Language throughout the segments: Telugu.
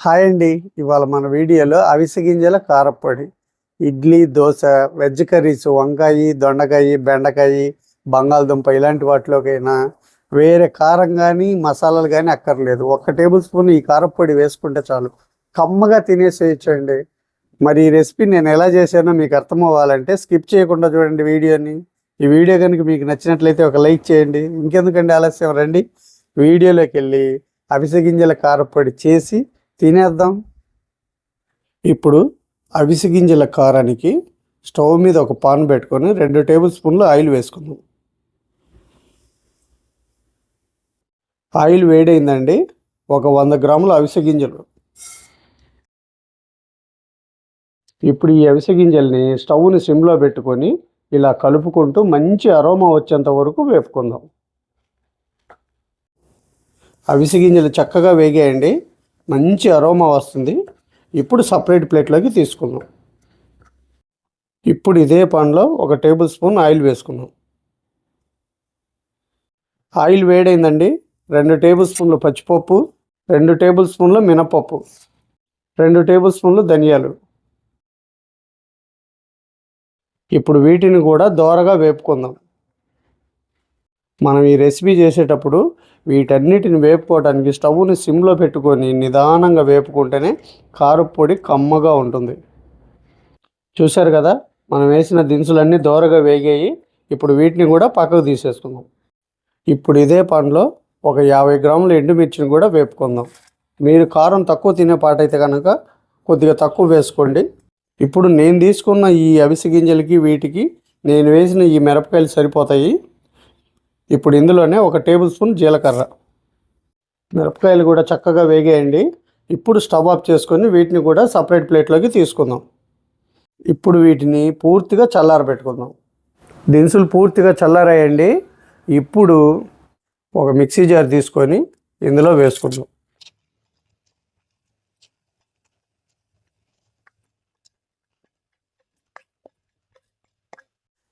హాయ్ అండి. ఇవాళ మన వీడియోలో అవిసె గింజల కారప్పొడి ఇడ్లీ దోశ వెజ్ కర్రీస్ వంకాయ దొండకాయ బెండకాయ బంగాళదుంప ఇలాంటి వాటిలోకైనా వేరే కారం కానీ మసాలాలు కానీ అక్కర్లేదు. ఒక టేబుల్ స్పూన్ ఈ కారప్పొడి వేసుకుంటే చాలు. కమ్మగా తినేసేయచ్చండి. మరి ఈ రెసిపీ నేను ఎలా చేశానో మీకు అర్థం అవ్వాలంటే స్కిప్ చేయకుండా చూడండి వీడియోని. ఈ వీడియో కనుక మీకు నచ్చినట్లయితే ఒక లైక్ చేయండి. ఇంకెందుకండి ఆలస్యం? రండి. వీడియోలోకి వెళ్ళి అవిసె గింజల కారప్పొడి చేసి తినేద్దాం. ఇప్పుడు అవిసె గింజల కారానికి స్టవ్ మీద ఒక పాన్ పెట్టుకొని రెండు టేబుల్ స్పూన్లు ఆయిల్ వేసుకుందాం. ఆయిల్ వేడైందండి. ఒక వంద గ్రాముల అవిసె గింజలు. ఇప్పుడు ఈ అవిసె గింజల్ని స్టవ్ని సిమ్లో పెట్టుకొని ఇలా కలుపుకుంటూ మంచి అరోమా వచ్చేంత వరకు వేపుకుందాం. అవిసె గింజలు చక్కగా వేగాయండి. మంచి అరోమా వస్తుంది. ఇప్పుడు సపరేట్ ప్లేట్లోకి తీసుకుందాం. ఇప్పుడు ఇదే పాన్లో ఒక టేబుల్ స్పూన్ ఆయిల్ వేసుకుందాం. ఆయిల్ వేడైందండి. రెండు టేబుల్ స్పూన్లు పచ్చిపప్పు రెండు టేబుల్ స్పూన్లు మినపప్పు రెండు టేబుల్ స్పూన్లు ధనియాలు. ఇప్పుడు వీటిని కూడా దోరగా వేపుకుందాం. మనం ఈ రెసిపీ చేసేటప్పుడు వీటన్నిటిని వేపుకోవడానికి స్టవ్ని సిమ్లో పెట్టుకొని నిదానంగా వేపుకుంటేనే కారపొడి కమ్మగా ఉంటుంది. చూశారు కదా? మనం వేసిన దినుసులన్నీ దోరగా వేగాయి. ఇప్పుడు వీటిని కూడా పక్కకు తీసేసుకుందాం. ఇప్పుడు ఇదే పండ్లో ఒక యాభై గ్రాముల ఎండుమిర్చిని కూడా వేపుకుందాం. మీరు కారం తక్కువ తినే పాటైతే కనుక కొద్దిగా తక్కువ వేసుకోండి. ఇప్పుడు నేను తీసుకున్న ఈ అవిసె గింజలకి వీటికి నేను వేసిన ఈ మిరపకాయలు సరిపోతాయి. ఇప్పుడు ఇందులోనే ఒక టేబుల్ స్పూన్ జీలకర్ర. మిరపకాయలు కూడా చక్కగా వేగేయండి. ఇప్పుడు స్టవ్ ఆఫ్ చేసుకొని వీటిని కూడా సపరేట్ ప్లేట్లోకి తీసుకుందాం. ఇప్పుడు వీటిని పూర్తిగా చల్లారబెట్టుకుందాం. దినుసులు పూర్తిగా చల్లారాయండి. ఇప్పుడు ఒక మిక్సీ జార్ తీసుకొని ఇందులో వేసుకుందాం.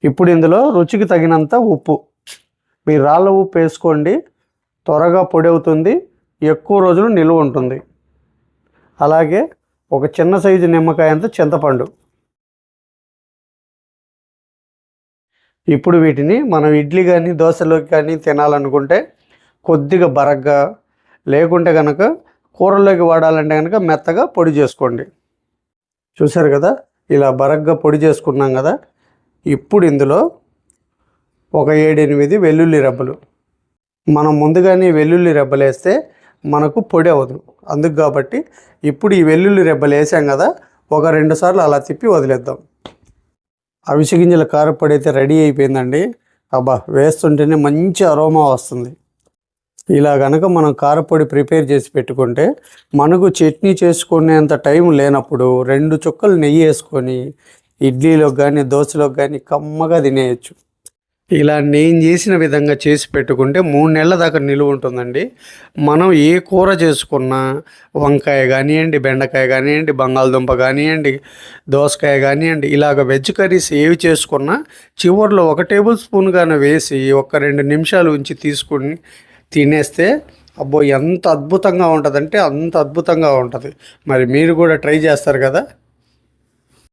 ఇప్పుడు ఇందులో రుచికి తగినంత ఉప్పు. మీరు రాళ్ళ ఉప్పు వేసుకోండి. త్వరగా పొడి అవుతుంది. ఎక్కువ రోజులు నిలువ ఉంటుంది. అలాగే ఒక చిన్న సైజు నిమ్మకాయ అంత చింతపండు. ఇప్పుడు వీటిని మనం ఇడ్లీ కానీ దోశలోకి కానీ తినాలనుకుంటే కొద్దిగా బరగ్గా లేకుంటే కనుక కూరల్లోకి వాడాలంటే కనుక మెత్తగా పొడి చేసుకోండి. చూశారు కదా? ఇలా బరగ్గా పొడి చేసుకున్నాం కదా? ఇప్పుడు ఇందులో ఒక ఏడెనిమిది వెల్లుల్లి రెబ్బలు. మనం ముందుగానే వెల్లుల్లి రెబ్బలు వేస్తే మనకు పొడి అవ్వదు. అందుకు కాబట్టి ఇప్పుడు ఈ వెల్లుల్లి రెబ్బలు వేసాం కదా ఒక రెండు సార్లు అలా తిప్పి వదిలేద్దాం. అవిసె గింజల కారపొడి అయితే రెడీ అయిపోయిందండి. అబ్బా వేస్తుంటేనే మంచి అరోమా వస్తుంది. ఇలా కనుక మనం కారపొడి ప్రిపేర్ చేసి పెట్టుకుంటే మనకు చట్నీ చేసుకునేంత టైం లేనప్పుడు రెండు చుక్కలు నెయ్యి వేసుకొని ఇడ్లీలోకి కానీ దోశలోకి కానీ కమ్మగా తినేయచ్చు. ఇలా నేను చేసిన విధంగా చేసి పెట్టుకుంటే మూడు నెలల దాకా నిలువ ఉంటుందండి. మనం ఏ కూర చేసుకున్నా వంకాయ కానివ్వండి బెండకాయ కానివ్వండి బంగాళదుంప కానివ్వండి దోసకాయ కానివ్వండి ఇలాగ వెజ్ కర్రీస్ ఏవి చేసుకున్నా చివరిలో ఒక టేబుల్ స్పూన్ కానీ వేసి ఒక రెండు నిమిషాలు ఉంచి తీసుకుని తినేస్తే అబ్బో ఎంత అద్భుతంగా ఉంటుందంటే అంత అద్భుతంగా ఉంటుంది. మరి మీరు కూడా ట్రై చేస్తారు కదా?